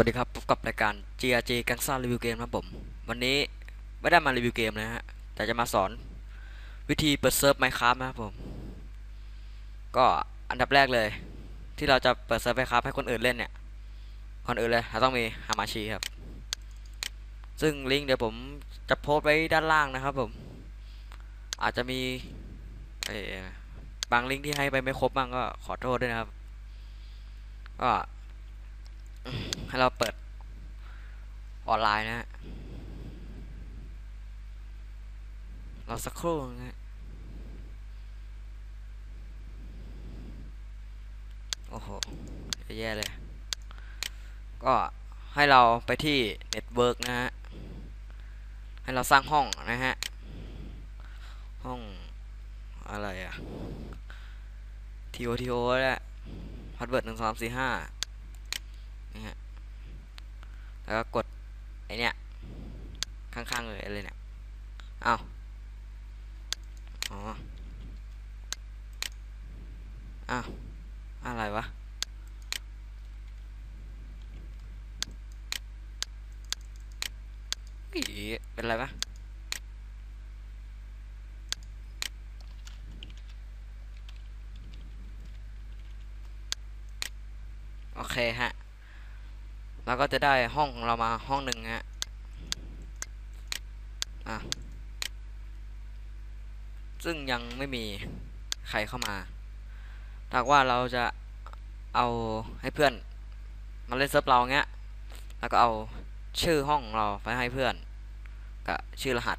วัสดีครับพบกับรายการ GRG กันซ่ารีวิวเกมครับผม วันนี้ไม่ได้มารีวิวเกมนะฮะ แต่จะมาสอนวิธีเปิดเซิร์ฟไมครับนะครับผม ก็อันดับแรกเลย ที่เราจะเปิดเซิร์ฟไมครับให้คนอื่นเล่นเนี่ย คนอื่นเลยเราต้องมีฮามาชีครับ ซึ่งลิงก์เดี๋ยวผมจะโพสไว้ด้านล่างนะครับผม อาจจะมีเอ่อบางลิงก์ที่ให้ไปไม่ครบบ้างก็ขอโทษด้วยนะครับ ก็ ให้เราเปิดออนไลน์นะฮะเราสักครู่นะฮะโอ้โหแย่เลย ก็ให้เราไปที่เน็ตเวิร์กนะฮะ ให้เราสร้างห้องนะฮะ ห้องอะไรอะ TOTO แหละพาสเวิร์ดหนึ่งสองสี่ห้า นี่ฮะแล้วก็กดไอเนี้ยข้างๆเลยอะไรเนี่ยเอาอ๋ออ้าวอะไรวะเป็นไรปะโอเคฮะ เราก็จะได้ห้องของเรามาห้องหนึ่งฮะอะซึ่งยังไม่มีใครเข้ามาถ้าว่าเราจะเอาให้เพื่อนมาเล่นเซิร์ฟเราเงี้ย แล้วก็เอาชื่อห้องของเราไปให้เพื่อนกับชื่อรหัส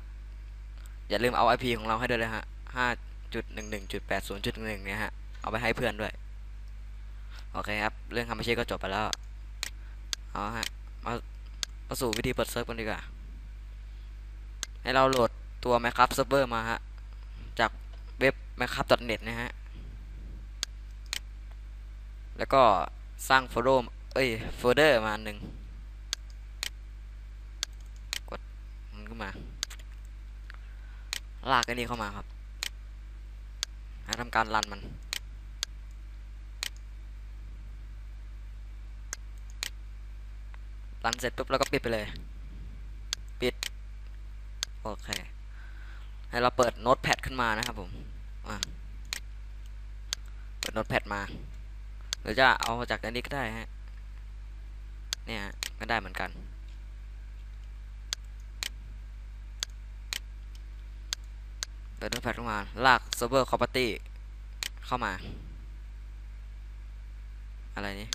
อย่าลืมเอา IP ของเราให้ด้วยเลยฮะห้าจุดหนึ่งหนึ่งจุดแปดศูนย์จุดหนึ่งเนี่ยฮะ เอาไปให้เพื่อนด้วย โอเคครับ เรื่องทำไม่ใช่ก็จบไปแล้ว เอาฮะมามาสู่วิธีเปิดเซิร์ฟกันดีกว่า ให้เราโหลดตัว Minecraft Server มาฮะ จากเว็บ minecraft.net นะฮะ แล้วก็สร้างโฟลเดอร์เอ้ยโฟลเดอร์มาหนึ่งกดมันขึ้นมา ลากไอ้นี่เข้ามาครับทำการรันมัน รันเสร็จปุ๊บแล้วก็ปิดไปเลย ปิด โอเค ให้เราเปิดโน้ตแพดขึ้นมานะครับผมเปิดโน้ตแพดมา หรือจะเอาจากอันนี้ก็ได้ฮะ เนี่ยก็ได้เหมือนกันเปิดโน้ตแพดขึ้นมา ลาก server property เข้ามา อะไรนี่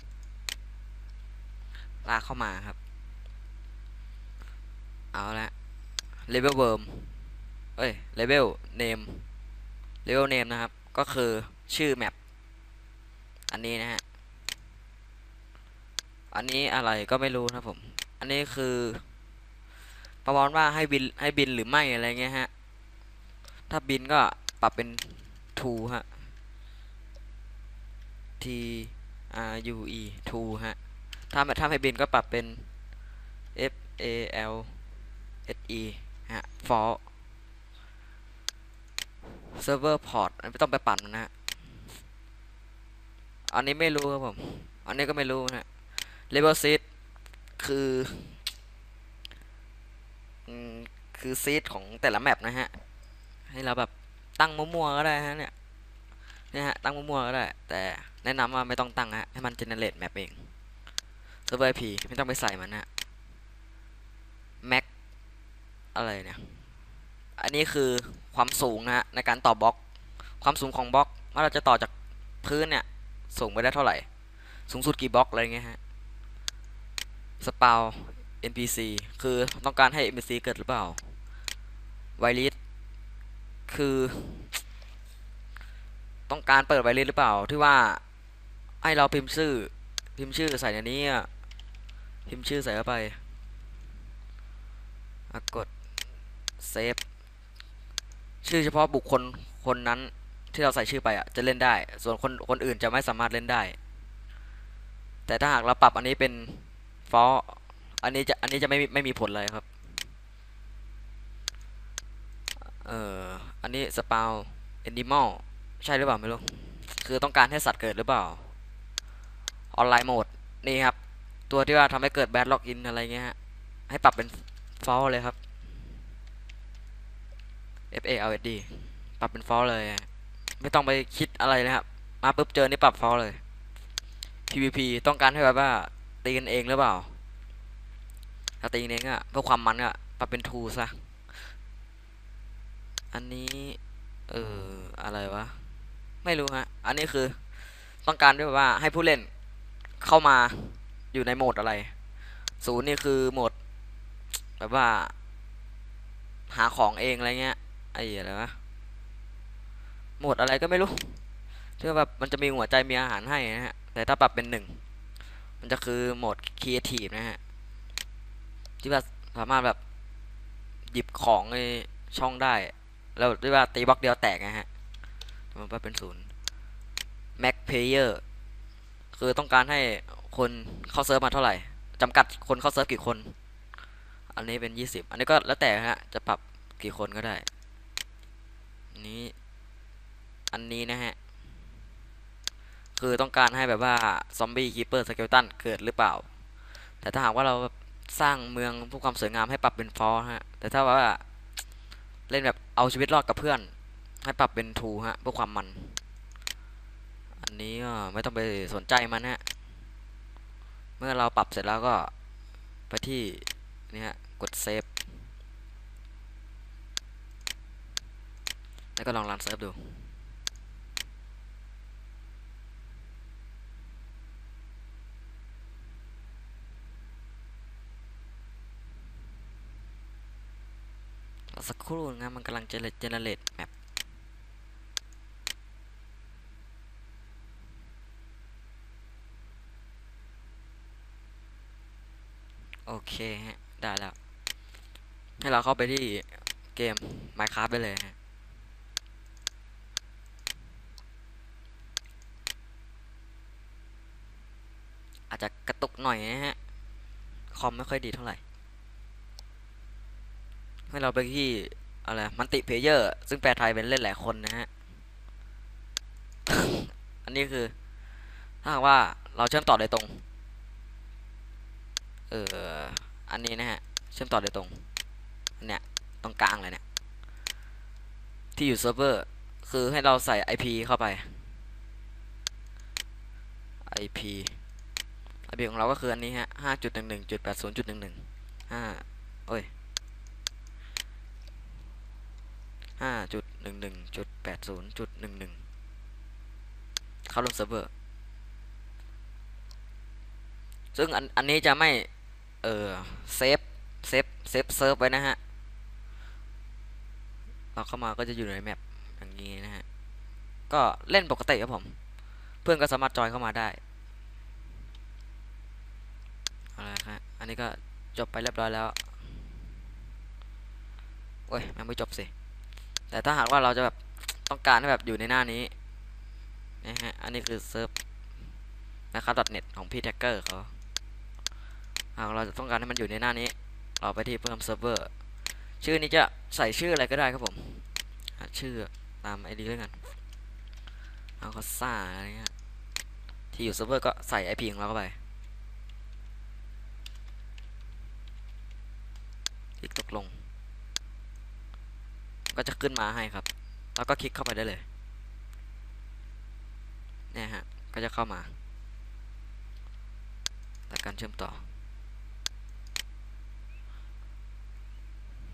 ลากเข้ามาครับ เอาละ level worm เอ้ย level name level name นะครับ ก็คือชื่อแมปอันนี้นะฮะ อันนี้อะไรก็ไม่รู้นะผม อันนี้คือ ประมาณว่าให้บินให้บินหรือไม่อะไรเงี้ยฮะ ถ้าบินก็ปรับเป็น to ฮะ t r u e to ฮะ ถ้าถ้าให้บินก็ปรับเป็น f a l s e ฮะ for server port อันไม่ต้องไปปั่นนะฮะ อันนี้ไม่รู้ครับผม อันนี้ก็ไม่รู้นะฮะ level seed คือคือซีดของแต่ละแมปนะฮะ ให้เราแบบตั้งมั่วๆก็ได้ฮะเนี่ย เนี่ยฮะตั้งมั่วๆก็ได้ แต่แนะนำว่าไม่ต้องตั้งฮะ ให้มัน generate map เอง server IP ไม่ต้องไปใส่มันนะ max อะไรเนี่ย อันนี้คือความสูงนะฮะในการต่อบล็อก ความสูงของบล็อกว่าเราจะต่อจากพื้นเนี่ยสูงไปได้เท่าไหร่ สูงสุดกี่บล็อกอะไรเงี้ยฮะสปาว NPC คือต้องการให้ NPC เกิดหรือเปล่าไวริสคือ ต้องการเปิดไวริสหรือเปล่าที่ว่าให้เราพิมพ์ชื่อพิมพ์ชื่อใส่ในนี้ พิมพ์ชื่อใส่เข้าไปกดเซฟชื่อเฉพาะบุคคลคนนั้นที่เราใส่ชื่อไปอะจะเล่นได้ ส่วนคนคนอื่นจะไม่สามารถเล่นได้ แต่ถ้าหากเราปรับอันนี้เป็นฟออันนี้จะอันนี้จะไม่ไม่มีผลเลยครับ เอ่ออันนี้สปาวแอนิมอลใช่หรือเปล่าไม่รู้ คือต้องการให้สัตว์เกิดหรือเปล่า ออนไลน์โหมด นี่ครับ ตัวที่ว่าทำให้เกิดแบดล็อกอินอะไรเงี้ยฮะให้ปรับเป็นฟอลเลยครับ F A L S D ปรับเป็นฟอลเลย ไม่ต้องไปคิดอะไรนะครับ มาปุ๊บเจอนี่ปรับฟอลเลย PVP ต้องการให้แบบว่าตีกันเองหรือเปล่า ถ้าตีกันเองอะเพื่อความมันอะปรับเป็นทูซะ อันนี้ เอออะไรวะ ไม่รู้ฮะ อันนี้คือ ต้องการด้วยว่าให้ผู้เล่นเข้ามา อยู่ในโหมดอะไรศูนย์นี่คือโหมด แบบว่า หาของเองอะไรเงี้ยไอ้อะไรวะโหมดอะไรก็ไม่รู้ที่แบบมันจะมีหัวใจมีอาหารให้นะฮะแต่ถ้าปรับเป็นหนึ่งมันจะคือโหมดครีเอทีฟนะฮะที่ว่าสามารถแบบหยิบของในช่องได้ แล้วที่ว่าตีบล็อกเดียวแตกนะฮะมันปรับเป็นศูนย์ Max Player คือต้องการให้ คนเข้าเซิร์ฟมาเท่าไหร่จำกัดคนเข้าเซิร์ฟกี่คน อันนี้เป็นยี่สิบอันนี้ก็แล้วแต่ฮะจะปรับกี่คนก็ได้นี้ อันนี้นะฮะ คือต้องการให้แบบว่าซอมบี้คีเปอร์สเกลตันเกิดหรือเปล่า แต่ถ้าหากว่าเราสร้างเมืองเพื่อความสวยงามให้ปรับเป็นฟอร์ฮะ แต่ถ้าว่าเล่นแบบเอาชีวิตรอดกับเพื่อน ให้ปรับเป็นทูฮะเพื่อความมัน อันนี้ก็ไม่ต้องไปสนใจมันฮะ มื่อเราปรับเสร็จแล้วก็ไปที่นี่ฮะกดเซฟแล้วก็ลองรันเซิร์ฟดูสักครู่นะมันกำลังเจเนเจเนเรตแมป โอเคฮะ ได้แล้ว ให้เราเข้าไปที่เกม Minecraft ได้เลยฮะอาจจะกระตุกหน่อยนะฮะ คอมไม่ค่อยดีเท่าไหร่ ให้เราไปที่อะไรมันติเพเยอร์ ซึ่งแปลไทยเป็นเล่นหลายคนนะฮะ อันนี้คือ ถ้าหากว่าเราเชื่อมต่อโดยตรง อออันนี้นะฮะเชื่อมต่อโดยตรงเนี้ยตรงกลางเลยเนี่ยที่อยู่เซิร์ฟเวอร์คือให้เราใส่ IP เข้าไป IP IP ของเราก็คืออันนี้ฮะห้าจุดหนึ่งหนึ่งจุดแปดศูนย์จุดหนึ่งหนึ่งห้าโอ้ยห้าจุดหนึ่งหนึ่งจุดแปดศูนย์จุดหนึ่งหนึ่งเข้าลงเซิร์ฟเวอร์ซึ่งอันอันนี้จะไม่ เออเซฟเซฟเซฟเซิร์ฟไว้นะฮะเราเข้ามาก็จะอยู่ในแมปอย่างนี้นะฮะก็เล่นปกติครับผม เพื่อนก็สามารถจอยเข้ามาได้เอาละครับอันนี้ก็จบไปเรียบร้อยแล้วโอ้ยยังไม่จบสิแต่ถ้าหากว่าเราจะแบบต้องการให้แบบอยู่ในหน้านี้นะฮะอันนี้คือเซิร์ฟนะครับ .net ของพี่แท็กเกอร์เขา หากเราจะต้องการให้มันอยู่ในหน้านี้ เราไปที่เพิ่มเซิร์ฟเวอร์ ชื่อนี้จะใส่ชื่ออะไรก็ได้ครับผม ชื่อตามไอดีแล้วกัน เอาคอซ่าอะไรเงี้ย ที่อยู่เซิร์ฟเวอร์ก็ใส่ IP ของเราเข้าไปคลิกตกลง ก็จะขึ้นมาให้ครับ แล้วก็คลิกเข้าไปได้เลยเนี่ยฮะ ก็จะเข้ามาแต่การเชื่อมต่อ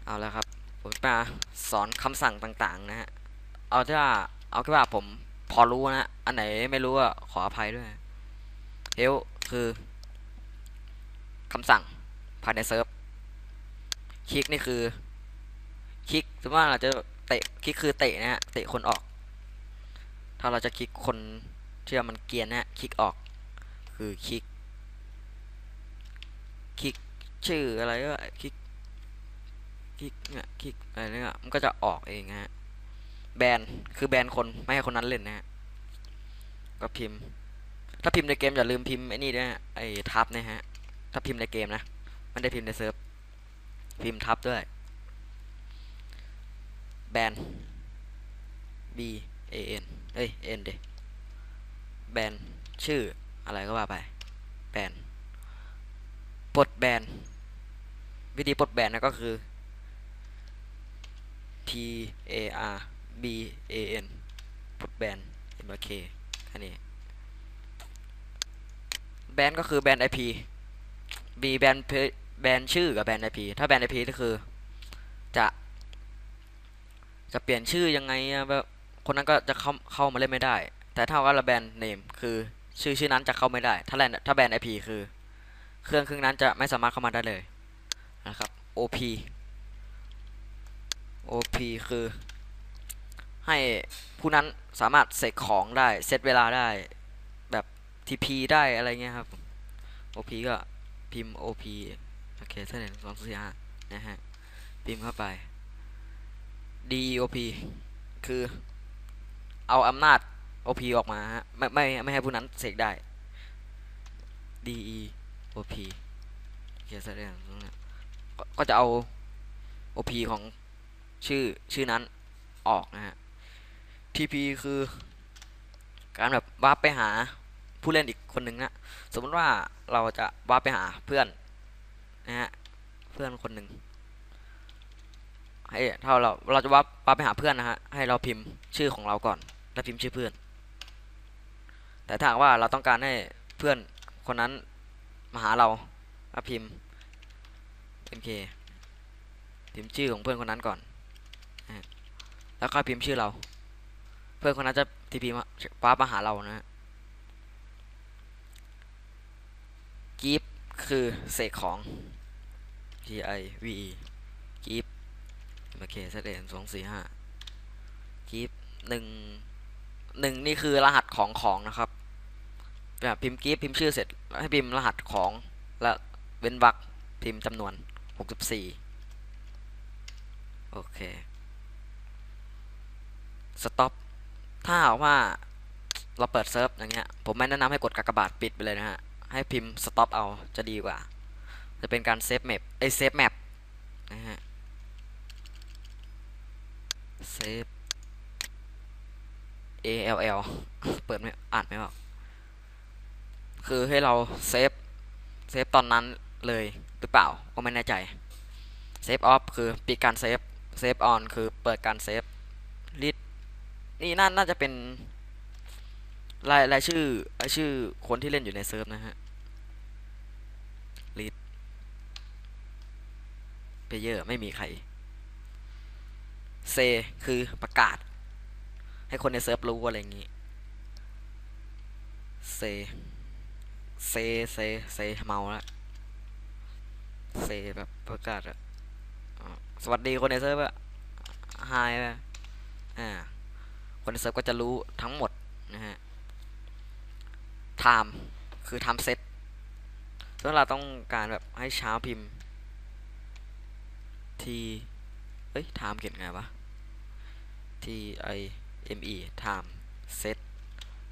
เอาแล้วครับผมจะสอนคำสั่งต่างๆนะฮะเอาที่ว่าเอาแค่ว่าผมพอรู้นะอันไหนไม่รู้ก็ขออภัยด้วยเฮลคือคำสั่งภายในเซิร์ฟคลิกนี่คือคลิกสมมติว่าเราจะเตะคลิกคือเตะนะฮะเตะคนออก ถ้าเราจะคลิกคนที่มันเกียนนะฮะคลิกออก คือคลิกคลิกชื่ออะไรก็คลิก ลิกเนี่ยคลิกอะไรเนี่ยมันก็จะออกเองฮะแบนคือแบนคนไม่ให้คนนั้นเล่นนะฮะก็พิมพ์ ถ้าพิมพ์ในเกมอย่าลืมพิมพ์ไอ้นี่ด้วยฮะไอ้ทับนะฮะ ถ้าพิมพ์ในเกมนะไม่ได้พิมพ์ในเซิร์ฟพิมพ์ทับด้วยแบน B A N เอ้ย N เดแบนชื่ออะไรก็ว่าไปแบนปลดแบนวิธีปลดแบนนะก็คือ P A R B A N ปลดแบน M R K แค่นี้แบนก็คือแบน IP B แบนเพแบนชื่อกับแบน IP ถ้าแบน IP ก็คือ จะจะเปลี่ยนชื่อยังไงแบบคนนั้นก็จะเข้าเข้ามาเล่นไม่ได้ แต่ถ้าว่าเราแบนเนมคือชื่อชื่อนั้นจะเข้าไม่ได้ ถ้าแบนถ้าแบน IP คือ เครื่องเครื่องนั้นจะไม่สามารถเข้ามาได้เลยนะครับ OP OP คือ ให้ผู้นั้นสามารถเสกของได้ เซตเวลาได้แบบ TP ได้อะไรเงี้ยครับ OP ก็พิมพ์ OP โอเคเท่าไหร่สองสี่ห้านะฮะ พิมพ์เข้าไป DOP คือเอาอำนาจ OP ออกมาฮะ ไม่ไม่ไม่ให้ผู้นั้นเสกได้ DEOP เขียนแสดงตรงนี้ก็จะเอา OP ของ ชื่อชื่อนั้นออกนะฮะ TP คือ การแบบวาร์ปไปหาผู้เล่นอีกคนหนึ่งนะสมมติว่าเราจะวาร์ปไปหาเพื่อนนะฮะเพื่อนคนหนึ่งให้ถ้าเราเราจะวาร์ปวาร์ปไปหาเพื่อนนะฮะให้เราพิมพ์ชื่อของเราก่อน แล้วพิมพ์ชื่อเพื่อน แต่ถ้าหากว่าเราต้องการให้เพื่อนคนนั้นมาหาเราก็พิมพ์ MK พิมพ์ชื่อของเพื่อนคนนั้นก่อน แล้วก็พิมพ์ชื่อเรา เพื่อนคนนั้นจะทีพีมาป้ามาหาเรานะฮะกีฟคือเสกของ G I V E กีฟโอเคแสดงสองสี่ห้ากีฟหนึ่งหนึ่งนี่คือรหัสของของนะครับแบบพิมพ์กีฟพิมพ์ชื่อเสร็จให้พิมพ์รหัสของแล้วเว้นวรรคพิมพ์จำนวนหกสิบสี่โอเค สต็อปถ้าหากว่าเราเปิดเซิร์ฟอย่างเงี้ย ผมไม่แนะนำให้กดกากบาทปิดไปเลยนะฮะ ให้พิมพ์สต็อปเอาจะดีกว่า จะเป็นการเซฟแมปไอเซฟแมปนะฮะ เซฟ A L L เปิดไม่อ่านไม่ออก คือให้เราเซฟ เซฟตอนนั้นเลยหรือเปล่า ก็ไม่แน่ใจ เซฟออฟคือปิดการเซฟ เซฟออนคือเปิดการเซฟลิด นี่น่าน่าจะเป็นรายรายชื่อรายชื่อคนที่เล่นอยู่ในเซิร์ฟนะฮะลีดเพเยอร์ไม่มีใครเซคือประกาศ ให้คนในเซิร์ฟรู้อะไรอย่างงี้เซเซเซเซเมาแล้วเซแบบประกาศอะสวัสดีคนในเซิร์ฟอะไฮอะอ่า คนเซิร์ฟก็จะรู้ทั้งหมดนะฮะ time คือ time set ถ้าเราต้องการแบบให้เช้าพิมพ์ t เอ้ย time เขียนไงวะ t i m e time set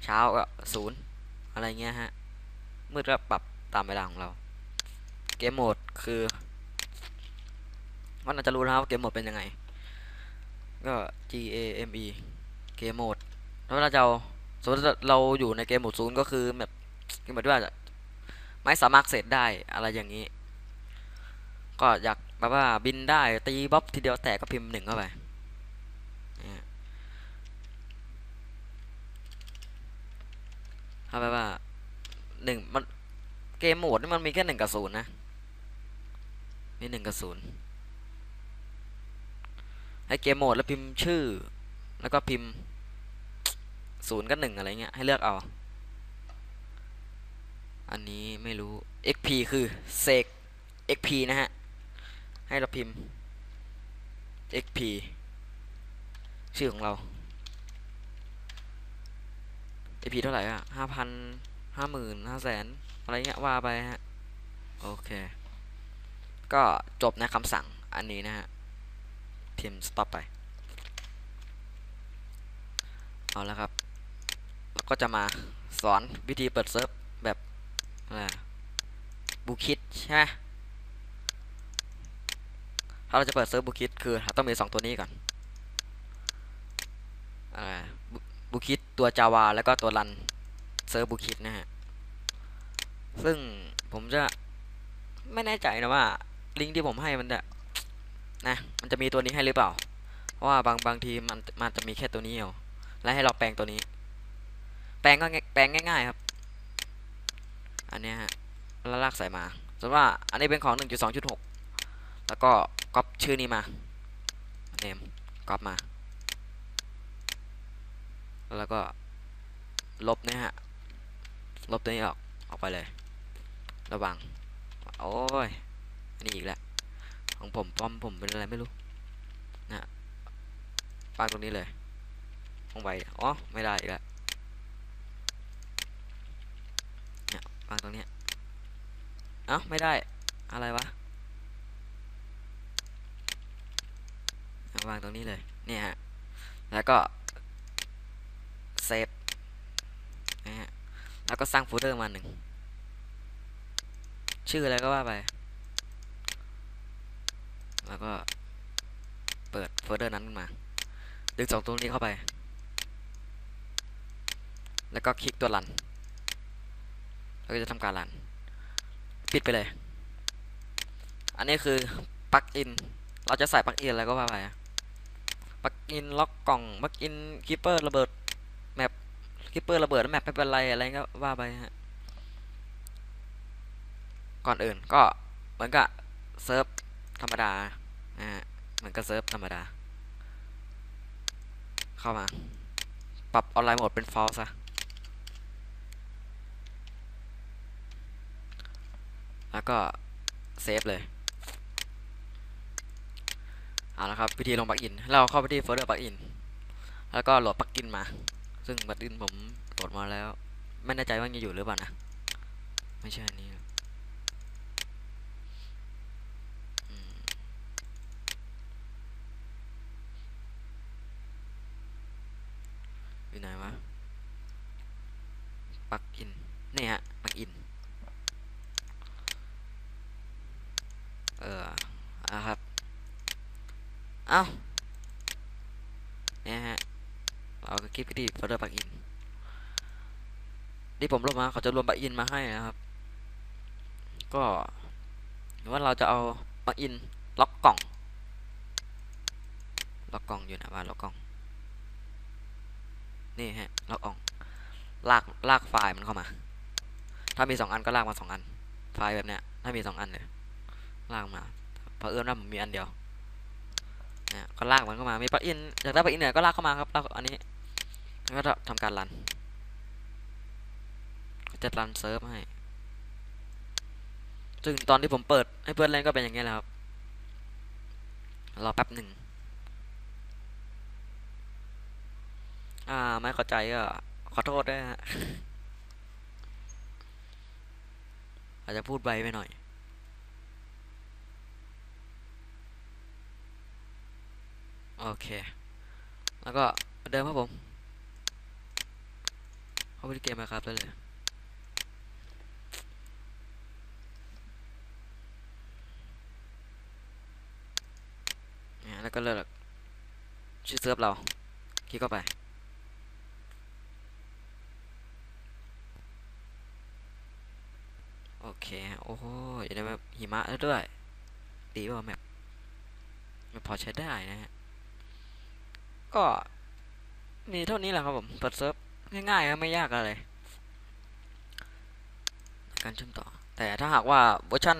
เช้าก็ศูนย์อะไรเงี้ยฮะ มืดก็ปรับตามเวลาของเรา เกมโหมดคือว่าน่าจะรู้แล้วว่าเกมโหมดเป็นยังไง ก็ G A M E เกมโหมดแล้วเราจะเอาสมมติเราอยู่ในเกมโหมดศูนย์ก็คือแบบคือหมายถึงว่าไม่สามารถเสร็จได้อะไรอย่างนี้ ก็อยากแบบว่าบินได้ตีบ๊อบทีเดียวแตกก็พิมพ์หนึ่งเข้าไปเนี่ยถ้าแบบว่าหนึ่งมันเกมโหมดนี่มันมีแค่หนึ่งกับศูนย์นะมีหนึ่งกับศูนย์ให้เกมโหมดแล้วพิมพ์ชื่อ แล้วก็พิมพ์ ศูนย์กับหนึ่งอะไรเงี้ยให้เลือกเอา อันนี้ไม่รู้ xp คือเสก xp นะฮะ ให้เราพิมพ์ xp ชื่อของเรา xp เท่าไหร่อะห้าพันห้าหมื่นห้าแสนอะไรเงี้ยว่าไปฮะ โอเค ก็จบนะคำสั่งอันนี้นะฮะพิมพ์ stop ไป เอาแล้วครับ ก็จะมาสอนวิธีเปิดเซิร์ฟแบบบูคิดใช่ไหมถ้าเราจะเปิดเซิร์ฟบูคิดคือต้องมีสองตัวนี้ก่อนบูคิดตัวจาวาแล้วก็ตัวรันเซิร์ฟบูคิดนะฮะ ซึ่งผมจะไม่แน่ใจนะว่า ลิงก์ที่ผมให้มันจะนะมันจะมีตัวนี้ให้หรือเปล่า เพราะว่าบางบางทีมันมันจะมีแค่ตัวนี้เอาและให้เราแปลงตัวนี้ แปลงก็แปลงง่ายๆครับ อันนี้ฮะแล้วลากใส่มาสมมติว่าอันนี้เป็นของ 1.2.6 แล้วก็ก๊อปชื่อนี้มาเนมก๊อปมา แล้วก็ลบเนี่ยฮะ ลบตัวนี้ออก ออกไปเลย ระวัง โอ้ย อันนี้อีกแล้ว ของผมป้อมผมเป็นอะไรไม่รู้ นะปาตรงนี้เลยลงไปอ๋อ ไม่ได้อีกแล้วเนี่ย วางตรงเนี้ยเอ้าไม่ได้อะไรวะเอาวางตรงนี้เลยเนี่ยฮะแล้วก็เซฟนะฮะแล้วก็สร้างโฟลเดอร์มาหนึ่งชื่ออะไรก็ว่าไป แล้วก็เปิดโฟลเดอร์นั้นขึ้นมา ดึงสองตัวนี้เข้าไป แล้วก็คลิกตัวรัน แล้วก็จะทำการรันปิดไปเลย อันนี้คือปลั๊กอิน เราจะใส่ปลั๊กอินอะไรก็ว่าไปปลั๊กอินล็อกกล่องปลั๊กอินคีเปอร์ระเบิดแมปคีเปอร์ระเบิดแล้วแมปไม่เป็นไรอะไรก็ว่าไปฮะก่อนอื่นก็เหมือนกับเซิร์ฟธรรมดานะฮะเหมือนกับเซิร์ฟธรรมดา เข้ามา ปรับออนไลน์โหมดเป็น false ซะ แล้วก็เซฟเลยเอาละครับวิธีลงปลั๊กอิน เราเข้าไปที่โฟลเดอร์ปลั๊กอิน แล้วก็โหลดปลั๊กอินมา ซึ่งปลั๊กอินผมโหลดมาแล้ว ไม่แน่ใจว่ายังอยู่หรือเปล่านะ ไม่ใช่อันนี้อืมอยู่ไหนวะปลั๊กอิน นี่ฮะปลั๊กอิน เอออะครับ เอาเนี่ยฮะ เราก็คลิปที่โฟลเดอร์ปลักอินที่ผมลงมาเขาจะรวมปลักอินมาให้นะครับ ก็หรือว่าเราจะเอาปลักอินล็อกกล่อง ล็อกกล่องอยู่ไหนว่าล็อกกล่อง นี่ฮะ ล็อกกล่อง ลากลากไฟล์มันเข้ามา ถ้ามีสองอันก็ลากมาสองอัน ไฟล์แบบเนี้ย ถ้ามีสองอันเลยลากมาเพราะเอื้อมว่าผมมีอันเดียว ก็ลากมันเข้ามา มีปลั๊กอินอยากได้ปลั๊กอินเนี่ยก็ลากเข้ามาครับลากอันนี้แล้วก็ทำการรันจะรันเซิร์ฟให้ ซึ่งตอนที่ผมเปิดให้เพื่อนเล่นก็เป็นอย่างนี้แหละครับ รอแป๊บหนึ่ง อ่า ไม่เข้าใจก็ขอโทษด้วยฮะ อาจจะพูดไวไปหน่อย โอเค แล้วก็เดิมครับผม เข้าไปที่เกมนะครับได้เลยนี่แล้วก็เลือกชื่อเซิร์ฟเรา คลิกเข้าไป โอเค โอ้โหอยู่ในแบบหิมะแล้วด้วย ดีว่าแมปพอใช้ได้นะฮะ ก็มีเท่านี้แหละครับผม เปิดเซิร์ฟง่ายๆครับไม่ยากอะไร การเชื่อมต่อ แต่ถ้าหากว่าเวอร์ชัน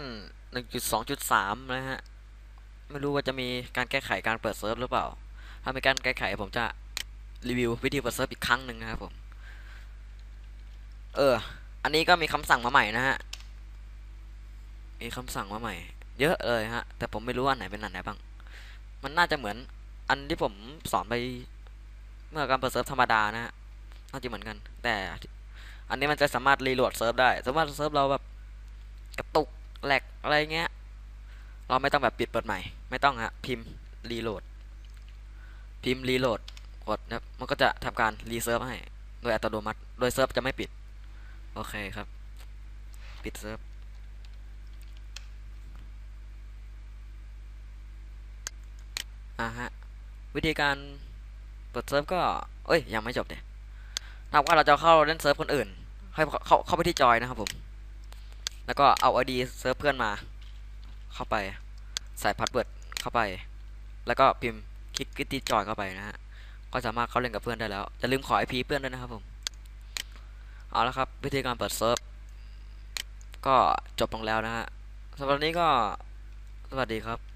1.2.3 นะฮะ ไม่รู้ว่าจะมีการแก้ไขการเปิดเซิร์ฟหรือเปล่า ถ้ามีการแก้ไขผมจะรีวิววิธีเปิดเซิร์ฟอีกครั้งหนึ่งนะครับผม เออ อันนี้ก็มีคำสั่งมาใหม่นะฮะ มีคำสั่งมาใหม่ เยอะเลยฮะ แต่ผมไม่รู้ว่าอันไหนเป็นอันไหนบ้าง มันน่าจะเหมือน อันที่ผมสอนไปเมื่อการเปิดเซิร์ฟธรรมดานะฮะน่าจะเหมือนกัน แต่อันนี้มันจะสามารถรีโหลดเซิร์ฟได้สมมติว่าเซิร์ฟเราแบบกระตุกแหลกอะไรเงี้ย เราไม่ต้องแบบปิดเปิดใหม่ ไม่ต้องฮะ พิมพ์รีโหลด พิมพ์รีโหลด กดนะมันก็จะทำการรีเซิร์ฟให้ โดยอัตโนมัติ โดยเซิร์ฟจะไม่ปิด โอเคครับ ปิดเซิร์ฟอ่าฮะ วิธีการเปิดเซิร์ฟก็เอ้ยยังไม่จบเดี๋ยถ้าว่าเราจะเข้าเล่นเซิร์ฟคนอื่นให้เข้าเข้าไปที่จอยนะครับผม แล้วก็เอา ID เซิร์ฟเพื่อนมา เข้าไปใส่พาสเวิร์ดเข้าไป แล้วก็พิมพ์คลิกกิตตี้จอยเข้าไปนะฮะก็สามารถเข้าเล่นกับเพื่อนได้แล้วอย่าลืมขอ IP เพื่อนด้วยนะครับผมเอาละครับวิธีการเปิดเซิร์ฟก็จบลงแล้วนะฮะสำหรับวันนี้ก็สวัสดีครับ